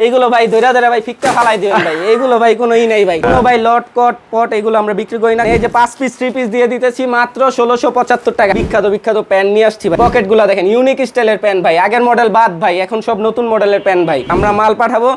এইগুলো ভাই ধৈরা ধরে ভাই ফিক্কা ফালাই দিবেন ভাই। এইগুলো ভাই কোনো ই নাই ভাই। কোনো ভাই লট, কট, পট এগুলো আমরা বিক্রি করি না। এই যে পাঁচ পিস থ্রি পিস দিয়ে দিতেছি মাত্র ষোলোশো পঁচাত্তর টাকা। বিখ্যাত বিখ্যাত প্যান্ট নিয়ে আসছি ভাই। পকেটগুলা দেখেন ইউনিক স্টাইলের প্যান্ট ভাই। আগের মডেল বাদ ভাই, এখন সব নতুন মডেলের প্যান্ট ভাই। আমরা মাল পাঠাবো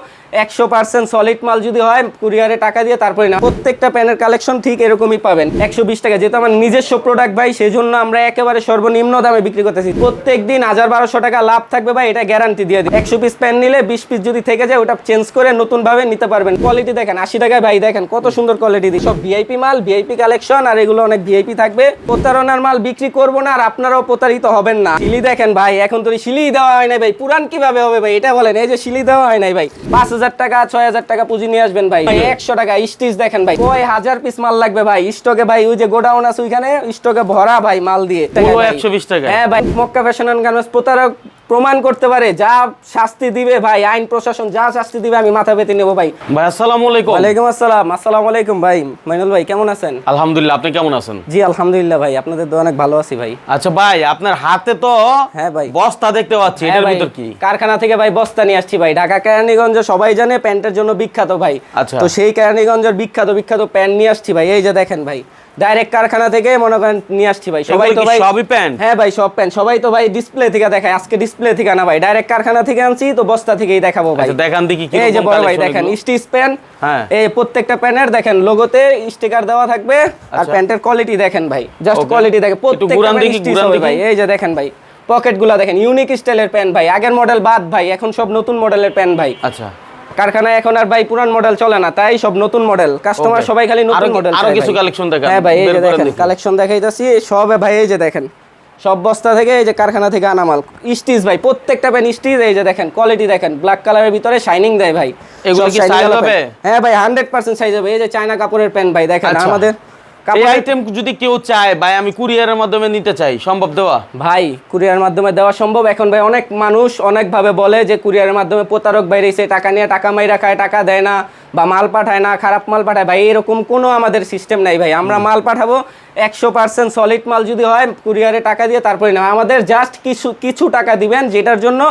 একশো পার্সেন্ট সলিড মাল যদি হয় কুরিয়ারে টাকা দিয়ে তারপরে না। প্রত্যেকটা প্যানের কালেকশন ঠিক এরকমই পাবেন। একশো বিশ টাকা, যেহেতু আমার নিজস্ব প্রোডাক্ট ভাই সেই জন্য আমরা একেবারে সর্বনিম্ন দামে বিক্রি করতেছি। প্রত্যেক দিন হাজার বারোশো টাকা লাভ থাকবে ভাই, এটা গ্যারান্টি দিয়ে দিই। একশো পিস প্যান নিলে বিশ পিস যদি থেকে যায়, ওটা চেঞ্জ করে নতুন ভাবে নিতে পারবেন। কোয়ালিটি দেখেন, আশি টাকায় ভাই, দেখেন, কত সুন্দর কোয়ালিটি দিই। সব ভিআইপি মাল ভিআইপি কালেকশন আর এগুলো অনেক ভিআইপি থাকবে। প্রতারণার মাল বিক্রি করব না, আর আপনারাও প্রতারিত হবেন না। শিলি দেখেন ভাই, এখন তো শিলি দেওয়া হয় নাই ভাই। পুরান কীভাবে হবে ভাই, এটা বলেন। এই যে শিলি দেওয়া হয় নাই ভাই। পাঁচ হাজার হাজার টাকা ছয় হাজার টাকা পুঁজি নিয়ে আসবেন ভাই। একশো টাকা স্টিচ দেখেন ভাই। কয় হাজার পিস মাল লাগবে ভাই? স্টকে ভাই ওই যে গোডাউন আছে ওইখানে স্টকে ভরা ভাই মাল দিয়ে। একশো বিশ টাকা। হ্যাঁ ভাই মক্কা ফ্যাশন অ্যান্ড গার্মেন্টস প্রতারক প্রমাণ করতে পারে যা শাস্তি দিবে ভাই আইন প্রশাসন যা শাস্তি দিবে আমি মাথা পেতে নেব ভাই। ভাই আসসালামু আলাইকুম। ওয়ালাইকুম আসসালাম আসসালামু আলাইকুম ভাই। মাইনুল ভাই কেমন আছেন? আলহামদুলিল্লাহ আপনি কেমন আছেন? জি আলহামদুলিল্লাহ ভাই আপনাদের তো অনেক ভালো আছি ভাই। আচ্ছা ভাই আপনার হাতে তো হ্যাঁ ভাই। বস্তা দেখতে পাচ্ছি হ্যাঁ এটার ভিতর কি? কারখানা থেকে ভাই বস্তা নিয়ে আসছি ভাই ঢাকা কেরানীগঞ্জ সবাই জানে প্যান্টের জন্য বিখ্যাত ভাই। আচ্ছা। তো সেই কেরানীগঞ্জের বিখ্যাত বিখ্যাত প্যান্ট নিয়ে আসছি ভাই এই যে দেখেন ভাই ডাইরেক্ট কারখানা থেকে মনে করেন নিয়ে আসছি ভাই। সবাই তো ভাই সবই প্যান্ট? হ্যাঁ ভাই সব প্যান্ট। সবাই তো ভাই ডিসপ্লে থেকে দেখায়। আজকে ডিসপ্লে থেকে না ভাই। ডাইরেক্ট কারখানা থেকে আনছি তো বস্তা থেকেই দেখাবো ভাই। আচ্ছা দেখান দেখি কি এই যে বড় ভাই দেখেন স্টিচ প্যান্ট। হ্যাঁ। এই প্রত্যেকটা প্যান্টের দেখেন লোগোতে স্টিকার দেওয়া থাকবে। আর আচ্ছা। প্যান্টের কোয়ালিটি দেখেন ভাই। জাস্ট কোয়ালিটি দেখেন। প্রত্যেকটা স্টিচ হবে। ভাই। এই যে দেখেন ভাই পকেটগুলা দেখেন ইউনিক স্টাইলের প্যান্ট ভাই। আগের মডেল বাদ ভাই। এখন সব নতুন মডেলের প্যান্ট ভাই। আচ্ছা। কারখানায় এখন আর ভাই পুরান মডেল চলে না তাই সব নতুন মডেল কাস্টমার সবাই খালি নতুন মডেল আরও কিছু কালেকশন দেখেন হ্যাঁ ভাই এই যে দেখেন কালেকশন দেখাইতাছি সব ভাই এই যে দেখেন সব বস্তা থেকে এই যে কারখানা থেকে আনা মাল। স্টিচ ভাই প্রত্যেকটা প্যান স্টিচ এই যে দেখেন কোয়ালিটি দেখেন ব্ল্যাক কালারের ভিতরে শাইনিং দেয় ভাই। এগুলো কি সাইজ হবে? হ্যাঁ ভাই হান্ড্রেড পার্সেন্ট সাইজ হবে এই যে চায়না কাপড়ের প্যান্ট ভাই দেখেন আচ্ছা। আমাদের এই আইটেম যদি কেউ চায় ভাই আমি কুরিয়ারের মাধ্যমে নিতে চাই সম্ভব দেওয়া? ভাই কুরিয়ারের মাধ্যমে দেওয়া সম্ভব। এখন ভাই অনেক মানুষ অনেকভাবে বলে যে কুরিয়ারের মাধ্যমে প্রতারক বাইরে টাকা নিয়ে টাকা মাইরা খায় টাকা দেয় না। বা মাল পাঠায় না খারাপ মাল পাঠায় ভাই এরকম কোনো আমাদের সিস্টেম নাই ভাই। আমরা মাল পাঠাবো একশো পার্সেন্ট সলিড মাল যদি হয় কুরিয়ারে টাকা দিয়ে তারপরে না আমাদের জাস্ট কিছু কিছু টাকা দিবেন যেটার জন্য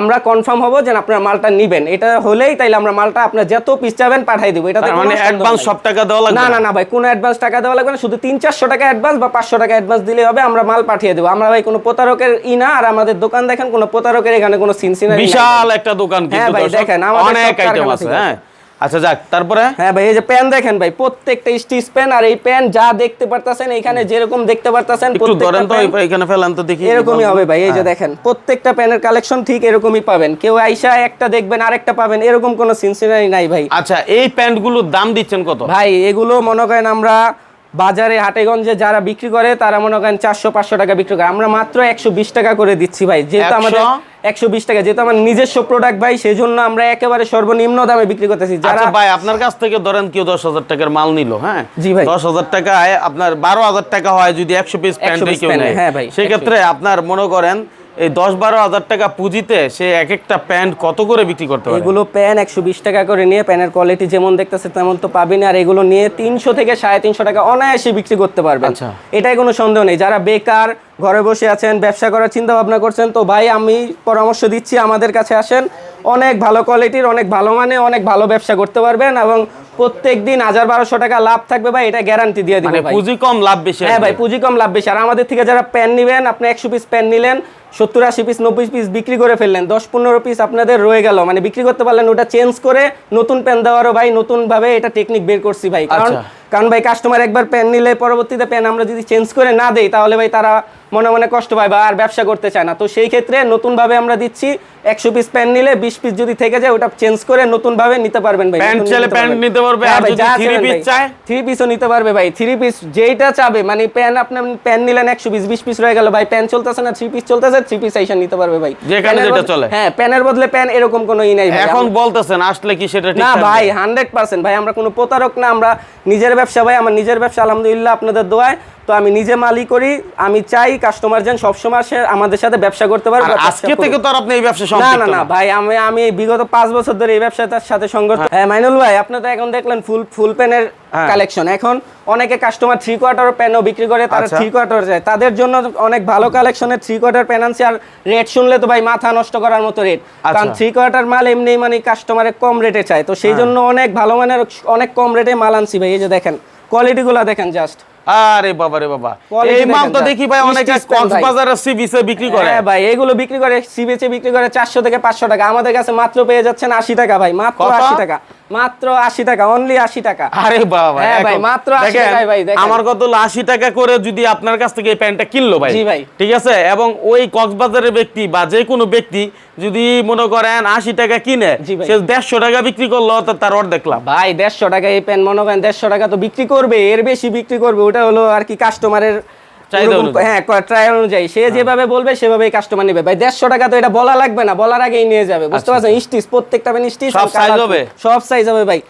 আমরা কনফার্ম হব যে আপনার মালটা নিবেন। এটা হলেই তাইলে আমরা মালটা আপনার যত পিস চাবেন পাঠাই দেবো। এটা মানে অ্যাডভান্স সব টাকা দেওয়া লাগবে না না? না ভাই কোনো অ্যাডভান্স টাকা দেওয়া লাগবে না। শুধু তিন চারশো টাকা অ্যাডভান্স বা পাঁচশো টাকা অ্যাডভান্স দিলে হবে আমরা মাল পাঠিয়ে দেবো। আমরা ভাই কোনো প্রতারকের ই না আর আমাদের দোকান দেখেন কোনো প্রতারকের এখানে কোনো সিনসিনারি বিশাল একটা দোকান হ্যাঁ ভাই, দেখেন, আমাদের অনেক আইটেম আছে। হ্যাঁ। আচ্ছা যাক তারপরে? হ্যাঁ ভাই এই যে প্যান দেখেন ভাই প্রত্যেকটা স্টিচ প্যান আর এই প্যান যা দেখতে পারতাছেন এখানে যেরকম দেখতে পারতাছেন একটু ধরেন তো এখানে ফেলান তো দেখি। এরকমই হবে ভাই এই যে হ্যাঁ। দেখেন প্রত্যেকটা প্যানের কালেকশন ঠিক এরকমই পাবেন। কেউ আইসা একটা দেখবেন আরেকটা পাবেন এরকম কোনো সিনসিনারি নাই ভাই। আচ্ছা এই প্যান্টগুলোর দাম দিচ্ছেন কত? ভাই এগুলো মনে করেন আমরা বাজারে হাটেগঞ্জে যারা বিক্রি করে তারা মনে করেন চারশো পাঁচশো টাকা বিক্রি করে। আমরা মাত্র একশো বিশ টাকা করে দিচ্ছি ভাই যেহেতু আমাদের একশো বিশ টাকা যেহেতু আমার নিজস্ব প্রোডাক্ট ভাই সেই জন্য আমরা একেবারে সর্বনিম্ন দামে বিক্রি করতেছি। যারা আচ্ছা ভাই আপনার কাছ থেকে ধরেন কেউ দশ হাজার টাকার মাল নিল হ্যাঁ? জি ভাই। দশ হাজার টাকায় আপনার বারো হাজার টাকা হয় যদি একশো পিস প্যান্ট কেউ নেয় নেয়, হ্যাঁ ভাই, সেক্ষেত্রে আপনার মনে করেন এই দশ বারো হাজার টাকা পুঁজিতে সে এক একটা প্যান্ট কত করে বিক্রি করতে পারে? এগুলো প্যান একশো বিশ টাকা করে নিয়ে প্যানের কোয়ালিটি যেমন দেখতেছে তেমন তো পাবেন আর এগুলো নিয়ে তিনশো থেকে সাড়ে তিনশো টাকা অনায়াসে বিক্রি করতে পারবেন। আচ্ছা। এটাই কোনো সন্দেহ নেই। যারা বেকার ঘরে বসে আছেন ব্যবসা করার চিন্তা ভাবনা করছেন তো ভাই আমি পরামর্শ দিচ্ছি আমাদের কাছে আসেন। অনেক ভালো কোয়ালিটির অনেক ভালো মানে অনেক ভালো ব্যবসা করতে পারবেন এবং প্রত্যেক দিন হাজার বারোশো টাকা লাভ থাকবে ভাই এটা গ্যারান্টি দিয়ে মানে দিবে ভাই। পুঁজি কম লাভ বেশি হ্যাঁ ভাই পুঁজি কম লাভ বেশি। আর আমাদের থেকে যারা প্যান নেবেন আপনি একশো পিস প্যান নিলেন সত্তর আশি পিস নব্বই পিস বিক্রি করে ফেললেন। দশ পনেরো পিস আপনাদের রয়ে গেল। মানে বিক্রি করতে পারলেন ওটা চেঞ্জ করে নতুন প্যান দেওয়ারও ভাই নতুনভাবে এটা টেকনিক বের করছি ভাই। কারণ আচ্ছা। কারণ ভাই কাস্টমার একবার প্যান নিলে পরবর্তীতে প্যান আমরা যদি চেঞ্জ করে না দেই তাহলে ভাই তারা মনে মনে কষ্ট পায় বা আর ব্যবসা করতে চায় না। তো সেই ক্ষেত্রে নতুনভাবে আমরা দিচ্ছি একশো পিস প্যান নিলে বিশ পিস যদি থেকে যায় ওটা চেঞ্জ করে নতুনভাবে নিতে পারবেন ভাই প্যান্ট নতুন চাইলে নিতে প্যান্ট পারবেন। নিতে পারবে, হ্যাঁ আর ভাই, যদি যা three চাবেন piece ভাই। চায়? থ্রি পিসও নিতে পারবে ভাই থ্রি পিস যেইটা চাবে মানে প্যান আপনার প্যান নিলেন একশো বিশ বিশ পিস রয়ে গেল ভাই প্যান চলতেছে না থ্রি পিস চলতেছে থ্রি পিস আইসা নিতে পারবে ভাই যেখানে যেটা চলে। হ্যাঁ প্যানের বদলে প্যান এরকম কোনো ই নাই এখন বলতেছেন আসলে কি সেটা না ভাই হান্ড্রেড পার্সেন্ট ভাই আমরা কোনো প্রতারক না আমরা নিজের ব্যবসা ভাই আমার নিজের ব্যবসা আলহামদুলিল্লাহ আপনাদের দোয়ায় তো আমি নিজে মালি করি আমি চাই কাস্টমার যেন সবসময় আমাদের সাথে ব্যবসা করতে পারে আর বা ব্যবসা আজকে থেকে তো আর আপনি এই ব্যবসা না না না ভাই আমি আমি বিগত পাঁচ বছর ধরে এই ব্যবসাটার সাথে সংঘর্ষ হ্যাঁ মাইনুল ভাই আপনি তো এখন দেখলেন ফুল ফুল প্যানের হ্যাঁ। কালেকশন এখন অনেকে কাস্টমার থ্রি কোয়ার্টার প্যানও বিক্রি করে তারা আচ্ছা। থ্রি কোয়ার্টার যায় তাদের জন্য অনেক ভালো কালেকশনের থ্রি কোয়ার্টার প্যান আনছি আর রেট শুনলে তো ভাই মাথা নষ্ট করার মতো রেট কারণ আচ্ছা। থ্রি কোয়ার্টার মাল এমনি মানে কাস্টমারে কম রেটে চায় তো হ্যাঁ। সেই জন্য অনেক ভালো মানের অনেক কম রেটে মাল আনছি ভাই এই যে দেখেন কোয়ালিটিগুলো দেখেন জাস্ট আরে বাবা রে বাবা। এই মাল তো দেখি ভাই অনেকে কক্সবাজারের সি বিচে বিক্রি করে। হ্যাঁ ভাই এগুলো বিক্রি করে সিবিসে বিক্রি করে চারশো থেকে পাঁচশো টাকা। আমাদের কাছে মাত্র পেয়ে যাচ্ছেন আশি টাকা ভাই মাত্র কত? আশি টাকা। মাত্র আশি টাকা অনলি আশি টাকা আরে বাবা হ্যাঁ ভাই, মাত্র 80 টাকায় ভাই, দেখেন। আমার কত হলো আশি টাকা করে যদি আপনার কাছ থেকে এই প্যান্টটা কিনলো ভাই জি ভাই। ঠিক আছে এবং ওই কক্সবাজারের ব্যক্তি বা যে কোনো ব্যক্তি যদি মনে করেন আশি টাকা কিনে সে দেড়শো টাকা বিক্রি করল তো তার অর্ধেক দেখলাম ভাই দেড়শো টাকা এই প্যান্ট মনে করেন দেড়শো টাকা তো বিক্রি করবে এর বেশি বিক্রি করবে ওটা হলো আর কি কাস্টমারের। হ্যাঁ ট্রায়াল অনুযায়ী। সে যেভাবে বলবে সেভাবেই কাস্টমার নেবে। ভাই দেড়শো টাকা তো এটা বলা লাগবে না বলার আগেই নিয়ে যাবে বুঝতে পারছেন? স্টিচ প্রত্যেকটা পেন স্টিচ সব size হবে? সব সাইজ হবে ভাই।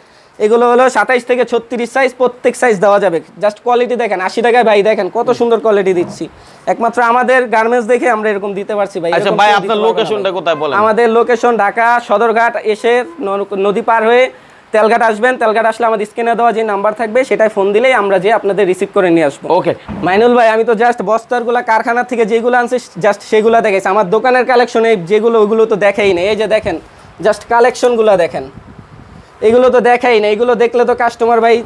এগুলো হলো সাতাইশ থেকে ছত্রিশ সাইজ প্রত্যেক সাইজ দেওয়া যাবে। জাস্ট কোয়ালিটি দেখেন আশি টাকায় ভাই দেখেন কত সুন্দর কোয়ালিটি দিচ্ছি। একমাত্র আমাদের গার্মেন্টস দেখে আমরা এরকম দিতে পারছি ভাই আচ্ছা ভাই আপনার লোকেশনটা কোথায় বলেন? আমাদের লোকেশন ঢাকা সদরঘাট এসে নদী পার হয়ে তেলঘাট আসবেন তেলঘাট আসলে আমাদের স্ক্রিনে দেওয়া যে নাম্বার থাকবে সেটাই ফোন দিলেই আমরা যে আপনাদের রিসিভ করে নিয়ে আসব। ওকে মাইনুল ভাই আমি তো জাস্ট বস্তারগুলা কারখানা থেকে যেগুলো আনছি জাস্ট সেগুলো দেখেছি। আমার দোকানের কালেকশনে যেগুলো ওগুলো তো দেখেই নেই। এই যে দেখেন জাস্ট কালেকশনগুলো দেখেন। এগুলো তো দেখাই না এগুলো দেখলে তো কাস্টমার ভাই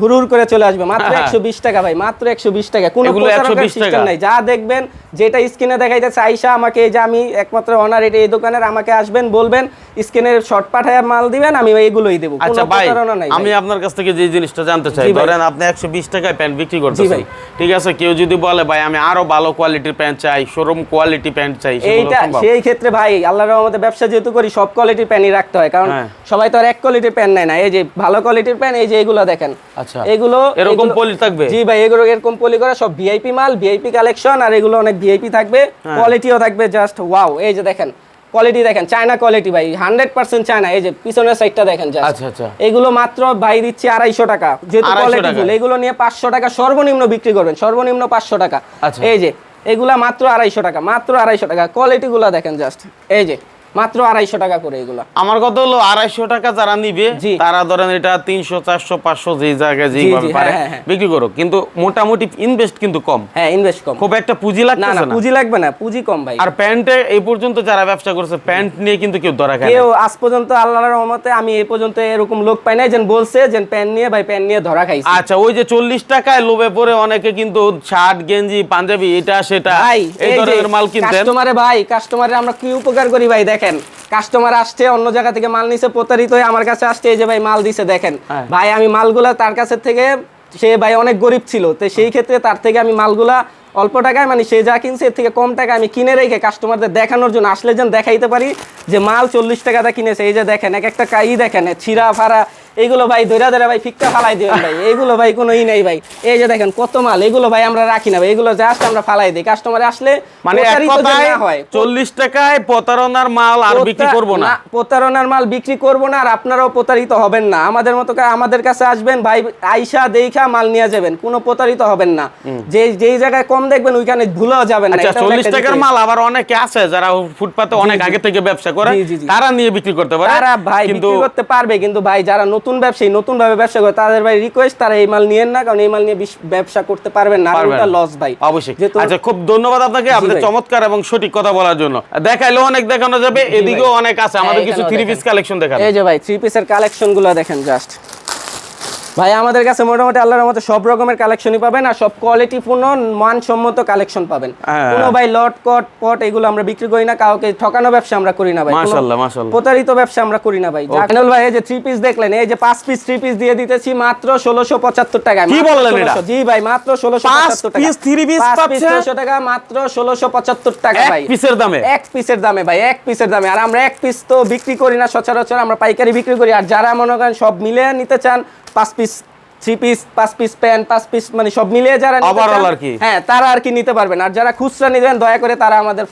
হুড় করে চলে আসবে। মাত্র হ্যাঁ। একশো বিশ টাকা ভাই মাত্র একশো বিশ টাকা। কোনো 120 সিস্টেম নাই। যা দেখবেন যেটা স্ক্রিনে দেখাইতেছে আইসা আমাকে যে আমি একমাত্র অনার এটা এই দোকানের আমাকে আসবেন বলবেন স্ক্রিনের শর্ট পাঠায় মাল দিবেন আমি এগুলোই দেবো। আচ্ছা কোনো ভাই প্রতারণা নাই আমি আপনার কাছ থেকে যে জিনিসটা জানতে চাই ধরেন আপনি একশো বিশ টাকায় প্যান্ট বিক্রি করতেছেন। ভাই। ঠিক আছে কেউ যদি বলে ভাই আমি আরও ভালো কোয়ালিটির প্যান্ট চাই শোরুম কোয়ালিটি প্যান্ট চাই এইটা সেই ক্ষেত্রে ভাই আল্লাহর রহমতে ব্যবসা যেহেতু করি সব কোয়ালিটির প্যান্টই রাখতে হয়। কারণ হ্যাঁ। সবাই তো আর এক কোয়ালিটির প্যান্ট নেয় না। এই যে ভালো কোয়ালিটির প্যান্ট এই যে এগুলো দেখেন। আচ্ছা। এগুলো এরকম পলি থাকবে? জি ভাই এগুলো এরকম পলি করা সব ভিআইপি মাল ভিআইপি কালেকশন আর এগুলো অনেক ভিআইপি থাকবে হ্যাঁ। কোয়ালিটিও থাকবে জাস্ট ওয়াও এই যে দেখেন কোয়ালিটি দেখেন চায়না কোয়ালিটি ভাই হান্ড্রেড পার্সেন্ট চায়না এই যে পিছনের সাইডটা দেখেন আচ্ছা, আচ্ছা। এগুলো মাত্র ভাই দিচ্ছি আড়াইশো টাকা যেহেতু কোয়ালিটি এগুলো নিয়ে পাঁচশো টাকা সর্বনিম্ন বিক্রি করবেন সর্বনিম্ন পাঁচশো টাকা। এই যে এগুলা মাত্র আড়াইশো টাকা মাত্র আড়াইশো টাকা কোয়ালিটি গুলা দেখেন জাস্ট এই যে মাত্র আড়াইশো টাকা করে এগুলা। আমার কথা হলো আড়াইশো টাকা যারা নিবে তারা ধরেন এটা তিনশো চারশো পাঁচশো যে জায়গায় জি, পারে হ্যাঁ, হ্যাঁ। বিক্রি করো কিন্তু মোটামুটি ইনভেস্ট কিন্তু কম। হ্যাঁ ইনভেস্ট কম। খুব একটা পুঁজি লাগতেছে না। পুঁজি লাগবে না পুঁজি কম ভাই। আর প্যান্টে এই পর্যন্ত যারা ব্যবসা করছে প্যান্ট নিয়ে কিন্তু কেউ ধরা খায় কেউ আজ পর্যন্ত আল্লাহর রহমতে আমি এই পর্যন্ত এরকম লোক পাই নাই যেন বলছে যে প্যান্ট নিয়ে ভাই প্যান্ট নিয়ে ধরা খাইছে। আচ্ছা ওই যে চল্লিশ টাকায় লোভে পরে অনেকে কিন্তু শার্ট গেঞ্জি পাঞ্জাবি এটা সেটা এই ধরনের মাল কিনতেন। কাস্টমারে ভাই কাস্টমারে আমরা কি উপকার করি ভাই? দেখেন কাস্টমার আসছে অন্য জায়গা থেকে মাল নিছে প্রতারিত হয়ে আমার কাছে আসছে এই যে ভাই মাল দিছে দেখেন। হ্যাঁ। ভাই আমি মালগুলা তার কাছে থেকে সে ভাই অনেক গরিব ছিল তো সেই ক্ষেত্রে তার থেকে আমি মালগুলা অল্প টাকায় মানে সে যা কিনছে এর থেকে কম টাকা আমি কিনে রেখে কাস্টমারদের দেখানোর জন্য আসলে যেন দেখাইতে পারি যে মাল চল্লিশ টাকাটা কিনেছে। এই যে দেখেন এক একটা কাই দেখেন ছিঁড়া ফাড়া এইগুলো ভাই ধৈরা ধরে ভাই ফিক্কা ফালাই দিবেন ভাই। এইগুলো ভাই কোনো ই নাই ভাই। এই যে দেখেন কত মাল এগুলো ভাই আমরা রাখি না ভাই। এগুলো জাস্ট আমরা ফালাই দিই। কাস্টমার আসলে মানে হয় চল্লিশ টাকায় প্রতারণার মাল আর বিক্রি করব না। প্রতারণার মাল বিক্রি করব না আর আপনারাও প্রতারিত হবেন না। আমাদের মতো আমাদের কাছে আসবেন ভাই আইসা দেইখা মাল নিয়ে যাবেন। কোনো প্রতারিত হবেন না। যে যেই জায়গায় কম দেখবেন ওইখানে ভুলেও যাবেন না। আচ্ছা চল্লিশ টাকার মাল আবার অনেকে আছে যারা ফুটপাতে অনেক আগে থেকে ব্যবসা করে। তারা নিয়ে বিক্রি করতে পারে। তারা ভাই কিন্তু বিক্রি করতে পারবে। কিন্তু ভাই যারা নতুন ব্যবসায়ী নতুন ভাবে ব্যবসা করে তাদের ভাই রিকোয়েস্ট তারা এই মাল নিয়েন না কারণ এই মাল নিয়ে ব্যবসা করতে পারবেন না এটা লস ভাই। অবশ্যই। আচ্ছা খুব ধন্যবাদ আপনাকে আপনাদের চমৎকার এবং সঠিক কথা বলার জন্য। দেখাইলো অনেক দেখানো যাবে এদিকেও অনেক আছে। আমাদের হ্যাঁ, কিছু থ্রি পিস কালেকশন দেখান। এই যে ভাই থ্রি পিসের কালেকশনগুলো দেখেন জাস্ট ভাই আমাদের কাছে মোটামুটি আল্লাহর মতো সব রকমের কালেকশনই পাবেন আর সব কোয়ালিটি পূর্ণ মানসম্মত কালেকশন পাবেন। হ্যাঁ। কোনো ভাই লট কট পট এগুলো আমরা বিক্রি করি না কাউকে ঠকানো ব্যবসা আমরা করি না ভাই। মাশাআল্লাহ, মাশাআল্লাহ। প্রতারিত ব্যবসা আমরা করি না ভাই। জানেল ভাই এই যে থ্রি পিস দেখলেন এই যে পাঁচ পিস থ্রি পিস দিয়ে দিতেছি মাত্র ষোলোশো পঁচাত্তর টাকা কি বললেন এটা? জি ভাই মাত্র ষোলোশো পাঁচ পঁচাত্তর টাকা piece three piece পাঁচ পিস পাচ্ছেন? ষোলোশো টাকা মাত্র ষোলোশো পঁচাত্তর টাকা এক ভাই। পিসের দামে? এক পিসের দামে ভাই এক পিসের দামে। আর আমরা এক পিস তো বিক্রি করি না সচরাচর আমরা পাইকারি বিক্রি করি। আর যারা মনে করেন সব মিলে নিতে চান পাঁচ পিস থ্রি পিস পাঁচ পিস প্যান্ট পাঁচ পিস মানে সব মিলিয়ে যারা আর কি। হ্যাঁ তারা আর কি নিতে পারবেন। আর যারা খুচরা নিবেন দয়া করে তারা আমাদের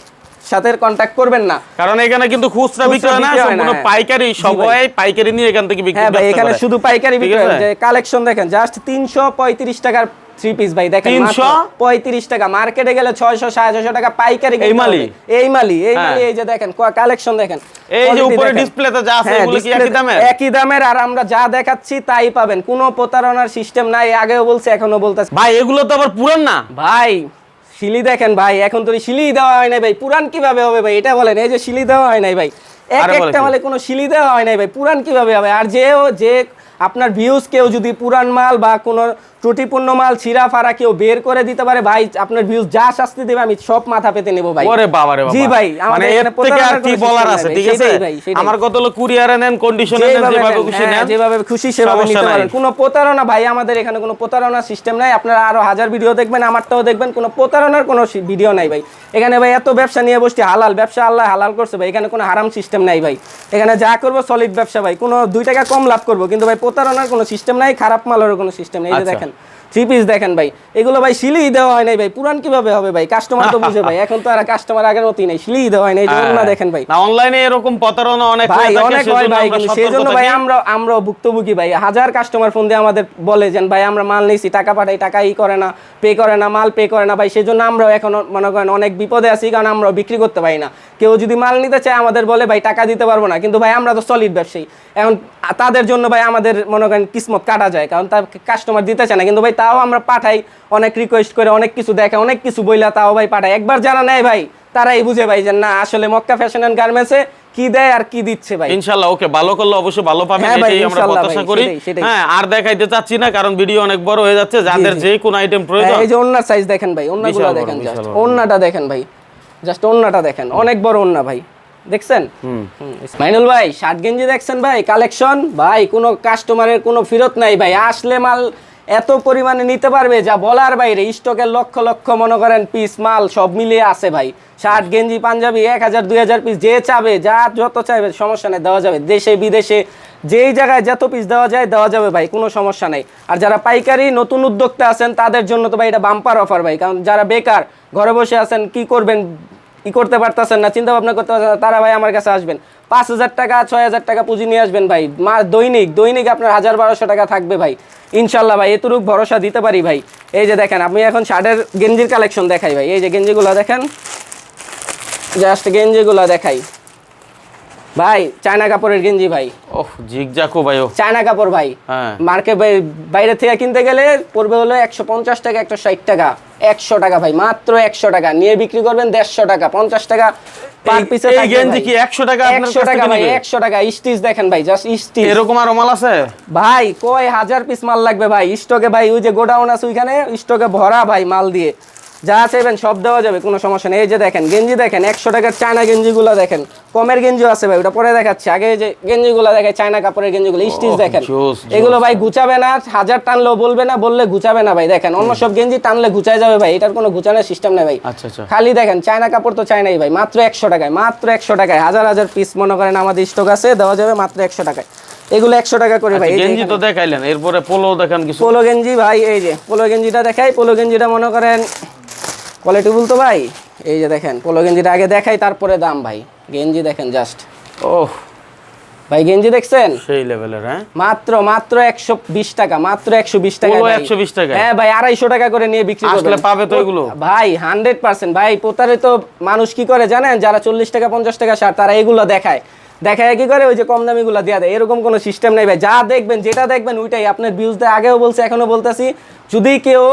সাথে কন্ট্যাক্ট করবেন না। কারণ এখানে কিন্তু খুচরা বিক্রয় না বিক্রি না, সম্পূর্ণ হ্যাঁ। পাইকারি সবাই পাইকারি নিয়ে এখান থেকে বিক্রি হ্যাঁ ভাই এখানে শুধু পাইকারি ঠিক বিক্রি যে কালেকশন দেখেন জাস্ট তিনশো পঁয়ত্রিশ টাকার থ্রি পিস ভাই দেখেন 300? পঁয়ত্রিশ টাকা। মার্কেটে গেলে ছয়শো সাড়ে ছয়শো টাকা পাইকারি এই মালি? এই মালি এই। মালি এই যে দেখেন কালেকশন দেখেন। এই যে উপরে। ডিসপ্লেতে যা আছে হ্যাঁ, এগুলো কি একই দামের? একই দামের আর আমরা যা দেখাচ্ছি তাই পাবেন। কোনো প্রতারণার সিস্টেম নাই আগেও বলছে এখনও বলতেছে। ভাই এগুলো তো আবার পুরান না? ভাই শিলি দেখেন ভাই এখন তো শিলি দেওয়া হয় নাই ভাই। পুরান কীভাবে হবে ভাই? এটা বলেন এই যে শিলি দেওয়া হয় নাই ভাই। এক একটা? মালে কোনো শিলি দেওয়া হয় নাই ভাই। পুরান কীভাবে হবে? আর যে যে আপনার ভিউজ কেউ যদি পুরান মাল বা কোনো ত্রুটিপূর্ণ মাল ছিঁড়া ফাড়া কেউ বের করে দিতে পারে। ভাই আপনার ভিউজ যা শাস্তি দেবে আমি সব মাথা পেতে নেব ভাই। ওরে বাবা রে বাবা। জি ভাই মানে এর থেকে আর কি বলার আছে ঠিক আছে। আমার কত হলো কুরিয়ারে নেন কন্ডিশনে নেন যেভাবে খুশি হ্যাঁ, নেন। যেভাবে খুশি সেভাবে নিতে পারেন। কোনো প্রতারণা ভাই আমাদের এখানে কোনো প্রতারণার সিস্টেম নাই। আপনারা আরও হাজার ভিডিও দেখবেন আমারটাও দেখবেন। কোনো প্রতারণার কোনো ভিডিও নাই ভাই। এখানে ভাই এত ব্যবসা নিয়ে বসছি হালাল ব্যবসা আল্লাহ হালাল করছে ভাই। এখানে কোনো হারাম সিস্টেম নাই ভাই। এখানে যা করব সলিড ব্যবসা ভাই। কোনো দুই টাকা কম লাভ করব কিন্তু ভাই প্রতারণার কোনো সিস্টেম নাই খারাপ মালেরও কোনো সিস্টেম নেই। এই যে আচ্ছা। দেখেন থ্রি পিস দেখেন ভাই। এগুলো ভাই সিলিই দেওয়া হয় নাই ভাই। পুরান কীভাবে হবে ভাই? কাস্টমার তো বুঝে ভাই। এখন তো আর কাস্টমার আগের মতই নাই। সিলিই দেওয়া হয় নাই। এই যে দেখেন ভাই। না অনলাইনে এরকম প্রতারণা অনেক ভাই অনেক হয় ভাই আমরা কিন্তু সেই জন্য ভাই আমরা আমরা ভুক্তভোগী ভাই। হাজার কাস্টমার ফোন দিয়ে আমাদের বলে যেন ভাই আমরা মাল নিয়েছি টাকা পাঠাই টাকা ই করে না পে করে না মাল পে করে না। ভাই সেই জন্য আমরাও এখন মনে করেন অনেক বিপদে আছি কারণ আমরা বিক্রি করতে পারি না। কেউ যদি মাল নিতে চায় আমাদের বলে ভাই টাকা দিতে পারব না। কিন্তু ভাই আমরা তো সলিড ব্যবসায়ী। এখন তাদের জন্য ভাই আমাদের মনে করেন কিসমত কাটা যায় কারণ তার কাস্টমার দিতে চায় না। কিন্তু ভাই তাও আমরা পাঠাই অনেক রিকোয়েস্ট করে অনেক কিছু দেখে অনেক কিছু বইলা তাও ভাই পাঠাই। একবার জানা নেয় ভাই তারাই বুঝে ভাই যে না আসলে মক্কা ফ্যাশন অ্যান্ড গার্মেন্টসে কি দেয় আর কি দিচ্ছে ভাই। ইনশাল্লাহ ওকে ভালো করলে অবশ্যই ভালো পাবেন হ্যাঁ এটাই আমরা প্রত্যাশা করি। হ্যাঁ আর দেখাইতে চাচ্ছি না কারণ ভিডিও অনেক বড় হয়ে যাচ্ছে যাদের যে কোন আইটেম প্রয়োজন। হ্যাঁ, এই যে ওন্নার সাইজ দেখেন ভাই ওন্নাগুলো দেখেন জাস্ট। ওন্নাটা দেখেন ভাই। জাস্ট ওন্নাটা দেখেন অনেক বড় ওন্না ভাই দেখছেন? মাইনুল ভাই শার্ট গেঞ্জি দেখছেন ভাই কালেকশন ভাই কোনো কাস্টমারের কোনো ফেরত নাই ভাই আসলে মাল এত পরিমাণে নিতে পারবে যা বলার বাইরে। স্টকের লক্ষ লক্ষ, মনে করেন পিস মাল সব মিলিয়ে আছে ভাই। শার্ট, গেঞ্জি, পাঞ্জাবি, এক হাজার, দুই হাজার পিস যে চাবে যা যত চাইবে, সমস্যা নেই, দেওয়া যাবে। দেশে, বিদেশে, যেই জায়গায় যত পিস দেওয়া যায়, দেওয়া যাবে ভাই, কোনো সমস্যা নেই। আর যারা পাইকারি, নতুন উদ্যোক্তা আছেন, তাদের জন্য তো ভাই এটা বাম্পার অফার ভাই। কারণ যারা বেকার, ঘরে বসে আছেন, কি করবেন? ই করতে পারতেছেন না চিন্তা ভাবনা করতে পারছেন না, তারা ভাই আমার কাছে আসবেন। পাঁচ হাজার টাকা ছয় হাজার টাকা পুঁজি নিয়ে আসবেন ভাই। মা দৈনিক দৈনিক আপনার হাজার বারোশো টাকা থাকবে ভাই। ইনশাল্লাহ ভাই এতটুক ভরসা দিতে পারি ভাই। এই যে দেখেন আমি এখন শার্টের গেঞ্জির কালেকশন দেখাই ভাই। এই যে গেঞ্জিগুলো দেখেন জাস্ট গেঞ্জিগুলো দেখাই। ভাই চায়না কাপড়ের গেঞ্জি ভাই। ওহ জিগজাকো ভাই চায়না কাপড় ভাই। হ্যাঁ। মার্কেট বাইরে থেকে কিনতে গেলে পড়বে হলো একশো পঞ্চাশ টাকা একশো ষাট টাকা। একশো টাকা ভাই মাত্র একশো টাকা। নিয়ে বিক্রি করবেন দেড়শো টাকা পঞ্চাশ টাকা পার এই- পিসে এই গেঞ্জি কি 100 টাকা আপনার একশো টাকা ভাই একশো টাকা স্টিচ দেখেন ভাই জাস্ট স্টিচ। এরকম আর মাল আছে? ভাই কয় হাজার পিস মাল লাগবে ভাই? স্টকে ভাই ওই যে গোডাউন আছে ওইখানে স্টকে ভরা ভাই মাল দিয়ে। যা চাইবেন সব দেওয়া যাবে কোনো সমস্যা নেই। এই যে দেখেন গেঞ্জি দেখেন একশো টাকার চায়না গেঞ্জিগুলো দেখেন। কমের গেঞ্জিও আছে ভাই ওটা পরে দেখাচ্ছি। আগে যে গেঞ্জিগুলো দেখে চায়না কাপড়ের গেঞ্জিগুলো স্টিচ দেখেন। এগুলো ভাই গুচাবে না হাজার টানলেও বলবে না বললে গুচাবে না ভাই। দেখেন অন্য সব গেঞ্জি টানলে গুচাই যাবে ভাই এটার কোনো গুচানোর সিস্টেম নেই ভাই। আচ্ছা আচ্ছা। খালি দেখেন চায়না কাপড় তো চায়নাই ভাই মাত্র একশো টাকায় মাত্র একশো টাকায়। হাজার হাজার পিস মনে করেন আমাদের স্টক আছে দেওয়া যাবে মাত্র একশো টাকায়। এগুলো একশো টাকা করে ভাই আচ্ছা, গেঞ্জি। তো দেখাইলেন এরপরে পোলো দেখান কিছু। পোলো গেঞ্জি ভাই এই যে পোলো গেঞ্জিটা দেখাই পোলো গেঞ্জিটা মনে করেন কোয়ালিটি বলতো ভাই? এই যে দেখেন পোলো গেঞ্জিটা আগে দেখাই তারপরে দাম ভাই। গেঞ্জি দেখেন জাস্ট ওহ। ভাই গেঞ্জি দেখছেন? সেই লেভেলের হ্যাঁ? মাত্র মাত্র একশো বিশ টাকা মাত্র একশো বিশ টাকা পোলো 120 টাকায়? হ্যাঁ ভাই আড়াইশো টাকা করে নিয়ে বিক্রি আসলে পাবে তো এগুলো? ভাই হান্ড্রেড পার্সেন্ট। ভাই পোতারে তো মানুষ কি করে জানেন? যারা চল্লিশ টাকা পঞ্চাশ টাকা সার তারা এগুলো দেখায়। দেখায় কি করে? ওই যে কম দামিগুলো দেওয়া দেয়। এরকম কোনো সিস্টেম নেই ভাই। যা দেখবেন যেটা দেখবেন ওইটাই। আপনার ভিউজ দেয় আগেও বলছে এখনও বলতেছি। যদি কেউ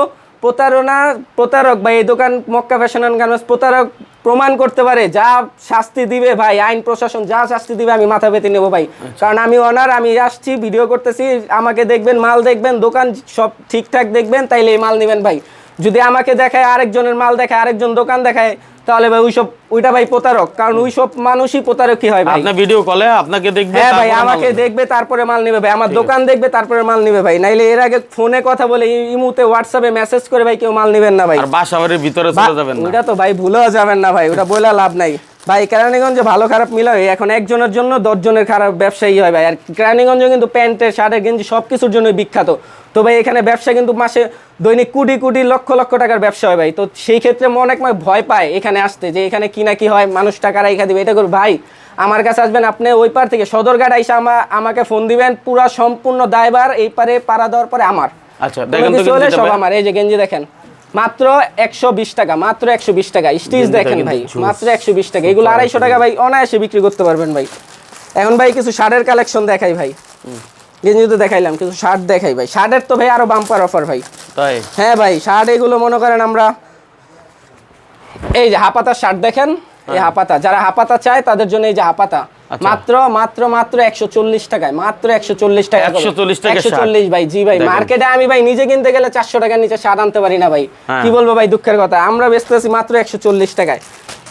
প্রতারণা প্রতারক বা এই দোকান মক্কা ফ্যাশন অ্যান্ড গার্মেন্টস প্রতারক প্রমাণ করতে পারে যা শাস্তি দিবে ভাই আইন প্রশাসন যা শাস্তি দিবে আমি মাথা পেতে নেব ভাই। কারণ আমি অনার আমি আসছি ভিডিও করতেছি আমাকে দেখবেন মাল দেখবেন দোকান সব ঠিকঠাক দেখবেন তাইলে এই মাল নেবেন ভাই। যদি আমাকে দেখায় আরেকজনের মাল দেখায় আরেকজন দোকান দেখায় তাহলে ভাই ওইসব ওইটা ভাই প্রতারক কারণ ওইসব মানুষই প্রতারকই হয় ভাই? আপনার ভিডিও কলে আপনাকে দেখবে হ্যাঁ ভাই আমাকে দেখবে তারপরে মাল নেবে ভাই আমার দোকান দেখবে তারপরে মাল নেবে ভাই। নাইলে এর আগে ফোনে কথা বলে ইমুতে হোয়াটসঅ্যাপে মেসেজ করে ভাই কেউ মাল নেবেন না ভাই। আর বাসাবাড়ির ভিতরে চলে যাবেন না। ওটা তো ভাই ভুলেও যাবেন না ভাই ওটা বলে লাভ নাই। ভাই কেরানীগঞ্জে ভালো খারাপ মিলাবে এখন একজনের জন্য দশজনের খারাপ ব্যবসায়ী হয় ভাই। আর কেরানীগঞ্জে কিন্তু প্যান্টের শার্টের গেঞ্জি সব কিছুর জন্য বিখ্যাত। তো ভাই এখানে ব্যবসা কিন্তু মাসে দৈনিক কোটি কোটি লক্ষ লক্ষ টাকার ব্যবসা হয় ভাই। তো সেই ক্ষেত্রে মনে অনেক সময় ভয় পায় এখানে আসতে যে এখানে কি না কি হয় মানুষ টাকা রাইখা দিবে। এটা করে ভাই আমার কাছে আসবেন আপনি ওই পার থেকে। সদরঘাট আইসা আমা আমাকে ফোন দিবেন পুরা সম্পূর্ণ দায়বার এই পারে পাড়া দেওয়ার পরে আমার। আচ্ছা, সব আমার। এই যে গেঞ্জি দেখেন। মাত্র একশো বিশ টাকা মাত্র একশো বিশ টাকা। স্টিচ দেখেন ভাই মাত্র একশো বিশ টাকা। এগুলো আড়াইশো টাকা ভাই অনায়াসে বিক্রি করতে পারবেন ভাই। এখন ভাই কিছু শার্টের কালেকশন দেখাই ভাই। গেঞ্জি তো দেখাইলাম কিছু শার্ট দেখাই ভাই। শার্টের তো ভাই আরও বাম্পার অফার ভাই। তাই? হ্যাঁ ভাই শার্ট এগুলো মনে করেন আমরা এই যে হাপাতা শার্ট দেখেন? এই হাপাতা যারা হাপাতা চায় তাদের জন্য এই যে হাপাতা। মাত্র মাত্র মাত্র একশো চল্লিশ টাকায় মাত্র একশো চল্লিশ টাকা 140 টাকা একশো চল্লিশ ভাই জি ভাই মার্কেটে আমি ভাই নিজে কিনতে গেলে চারশো টাকার নিচে শার্ট আনতে পারি না ভাই। হ্যাঁ। কি বলব ভাই দুঃখের কথা। আমরা বেচতেছি মাত্র একশো চল্লিশ টাকায়।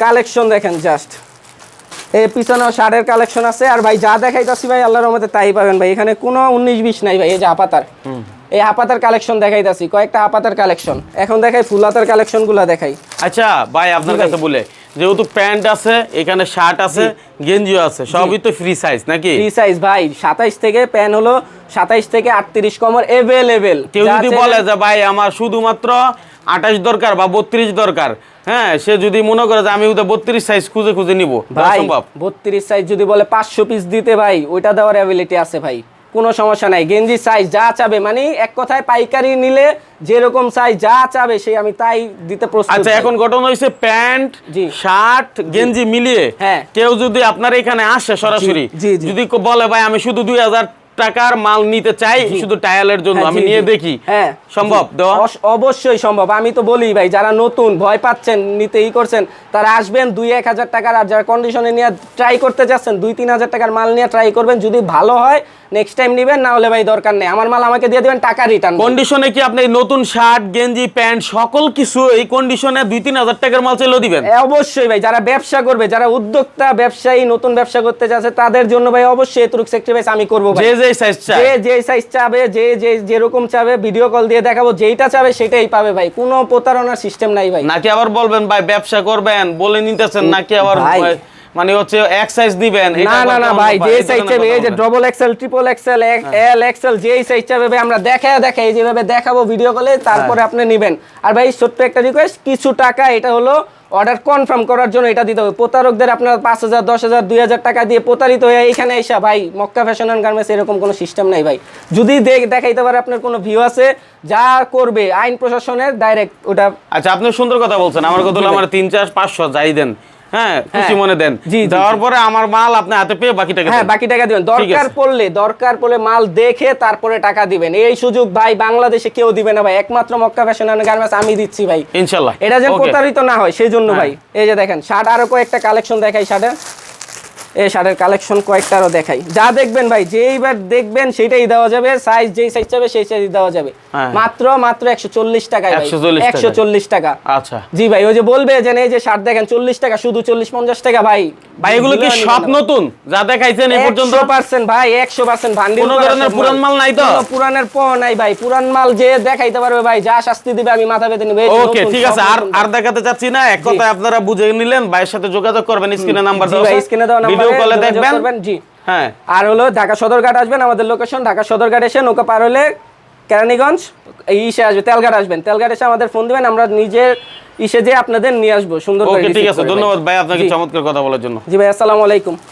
কালেকশন দেখেন জাস্ট এই পিছনেও শার্টের কালেকশন আছে। আর ভাই যা দেখাইতেছি ভাই আল্লাহর রহমতে তাই পাবেন ভাই। এখানে কোনো উনিশ বিশ নাই ভাই এই যে আপাতার এই আপাতার কালেকশন দেখাইতাছি কয়েকটা আপাতার কালেকশন। এখন দেখাই ফুল হাতার কালেকশনগুলা দেখাই। আচ্ছা ভাই আপনার কাছে বলে। যেহেতু প্যান্ট আছে এখানে শার্ট আছে গেঞ্জিও আছে সবই তো ফ্রি সাইজ নাকি? ফ্রি সাইজ ভাই। সাতাইশ থেকে প্যান হলো সাতাইশ থেকে আটত্রিশ কমর এভেলেবেল কেউ যদি বলে যে ভাই আমার শুধুমাত্র আঠাশ দরকার বা বত্রিশ দরকার হ্যাঁ সে যদি মনে করে যে আমি ওটা বত্রিশ সাইজ খুঁজে খুঁজে নিবো ভাই সম্ভব। বত্রিশ সাইজ যদি বলে পাঁচশো পিস দিতে ভাই ওইটা দেওয়ার অ্যাবিলিটি আছে ভাই। কোনো সমস্যা নাই। গেঞ্জি সাইজ যা চাবে মানে এক কথায় পাইকারি নিলে যেরকম সাইজ যা চাবে সেই আমি তাই দিতে প্রস্তুত আচ্ছা এখন ঘটনা হয়েছে প্যান্ট জি। শার্ট গেঞ্জি মিলিয়ে। হ্যাঁ। কেউ যদি আপনার এখানে আসে সরাসরি। যদি বলে ভাই আমি শুধু দুই হাজার টাকার মাল নিতে চাই শুধু টায়ালের জন্য হ্যাঁ, আমি নিয়ে দেখি। হ্যাঁ। সম্ভব? অবশ্যই সম্ভব। আমি তো বলি ভাই যারা নতুন ভয় পাচ্ছেন নিতে ই করছেন তারা আসবেন দুই এক হাজার টাকার আর যারা কন্ডিশনে নিয়ে ট্রাই করতে যাচ্ছেন দুই তিন হাজার টাকার মাল নিয়ে ট্রাই করবেন যদি ভালো হয় নেক্সট টাইম নিবেন না হলে ভাই দরকার নেই। আমার মাল আমাকে দিয়ে দিবেন টাকা রিটার্ন কন্ডিশনে কি আপনি নতুন শার্ট গেঞ্জি প্যান্ট সকল কিছু এই কন্ডিশনে দুই তিন হাজার টাকার মাল চাইলেও দিবেন? অবশ্যই ভাই যারা ব্যবসা করবে যারা উদ্যোক্তা ব্যবসায়ী নতুন ব্যবসা করতে চাচ্ছে তাদের জন্য ভাই অবশ্যই এতটুক সেক্রিফাইস আমি করব ভাই। যে যে সাইজ চাই যে যে সাইজ চাবে যে যে যেরকম চাবে ভিডিও কল দিয়ে দেখাবো যেইটা চাবে সেটাই পাবে ভাই। কোনো প্রতারণার সিস্টেম নাই ভাই। নাকি আবার বলবেন ভাই ব্যবসা করবেন? বলে নিতেছেন নাকি আবার ভাই। মানে হচ্ছে এক সাইজ দিবেন না না না ভাই যে সাইজ চাবে এই যে। Double XL triple XL L XL যেই সাইজ ভাই আমরা দেখায় দেখাই যেভাবে দেখাবো ভিডিও কলে তারপরে হ্যাঁ। আপনি নেবেন। আর ভাই ছোট্ট একটা রিকোয়েস্ট কিছু টাকা এটা হলো অর্ডার কনফার্ম করার জন্য এটা দিতে হবে। প্রতারকদের আপনার পাঁচ হাজার দশ হাজার দুই হাজার টাকা দিয়ে প্রতারিত হয়ে এইখানে এসা ভাই মক্কা ফ্যাশন অ্যান্ড গার্মেন্টস এরকম কোনো সিস্টেম নাই ভাই। যদি দেখ দেখাইতে পারে আপনার কোনো ভিউ আছে যা করবে আইন প্রশাসনের ডাইরেক্ট ওটা আচ্ছা আপনি সুন্দর কথা বলছেন। আমার কথা হলো আমার তিন চার পাঁচশো যাই দেন। হ্যাঁ খুশি মনে দেন। জি, জি, দেওয়ার পরে আমার মাল আপনি হাতে পেয়ে বাকি টাকা হ্যাঁ বাকি টাকা দিবেন। দরকার পড়লে দরকার পড়লে মাল দেখে তারপরে টাকা দিবেন। এই সুযোগ ভাই বাংলাদেশে কেউ দিবে না ভাই। একমাত্র মক্কা ফ্যাশন অ্যান্ড গার্মেন্টস আমি দিচ্ছি ভাই। এটা যেন প্রতারিত না হয় সেই জন্য হ্যাঁ। ভাই। এই যে দেখেন শার্ট আরও কয়েকটা কালেকশন দেখাই শার্টের। এই শার্টের কালেকশন কয়েকটা আরও দেখাই। যা দেখবেন ভাই যেইবার দেখবেন সেটাই দেওয়া যাবে সাইজ যেই সাইজ চাবে সেই সাইজ দেওয়া যাবে। হ্যাঁ। মাত্র মাত্র একশো চল্লিশ টাকায় ভাই। 140 টাকায়। একশো চল্লিশ টাকা। আচ্ছা। জি ভাই ওই যে বলবে যে এই যে শার্ট দেখেন চল্লিশ টাকা শুধু চল্লিশ পঞ্চাশ টাকা ভাই। ভাই এগুলো কি সব নতুন? যা দেখাইছেন এই পর্যন্ত? পার্সেন্ট ভাই একশো পার্সেন্ট ভান্ডিল কোনো ধরনের পুরান মাল নাই তো? পুরানের প নাই ভাই। পুরান মাল যে দেখাইতে পারবে ভাই যা শাস্তি দিবে আমি মাথা পেতে নিবে। ওকে ঠিক আছে। আর আর দেখাতে চাচ্ছি না এক কথায় আপনারা বুঝে নিলেন ভাইয়ের সাথে যোগাযোগ করবেন স্ক্রিনে নাম্বার দেওয়া। স্ক্রিনে দেওয়া ভিডিও কলে দেখবেন। জি। হ্যাঁ। আর হলো ঢাকা সদরঘাট আসবেন আমাদের লোকেশন ঢাকা সদরঘাট এসে নৌকা পার হলে কেরানীগঞ্জ ইসে আসবে তেলঘাট আসবেন। তেলঘাট এসে আমাদের ফোন দিবেন আমরা নিজের ইসে যে আপনাদের নিয়ে আসব সুন্দর ঠিক আছে। ধন্যবাদ ভাই আপনাকে চমৎকার কথা বলার জন্য। জি ভাই আসসালামু আলাইকুম।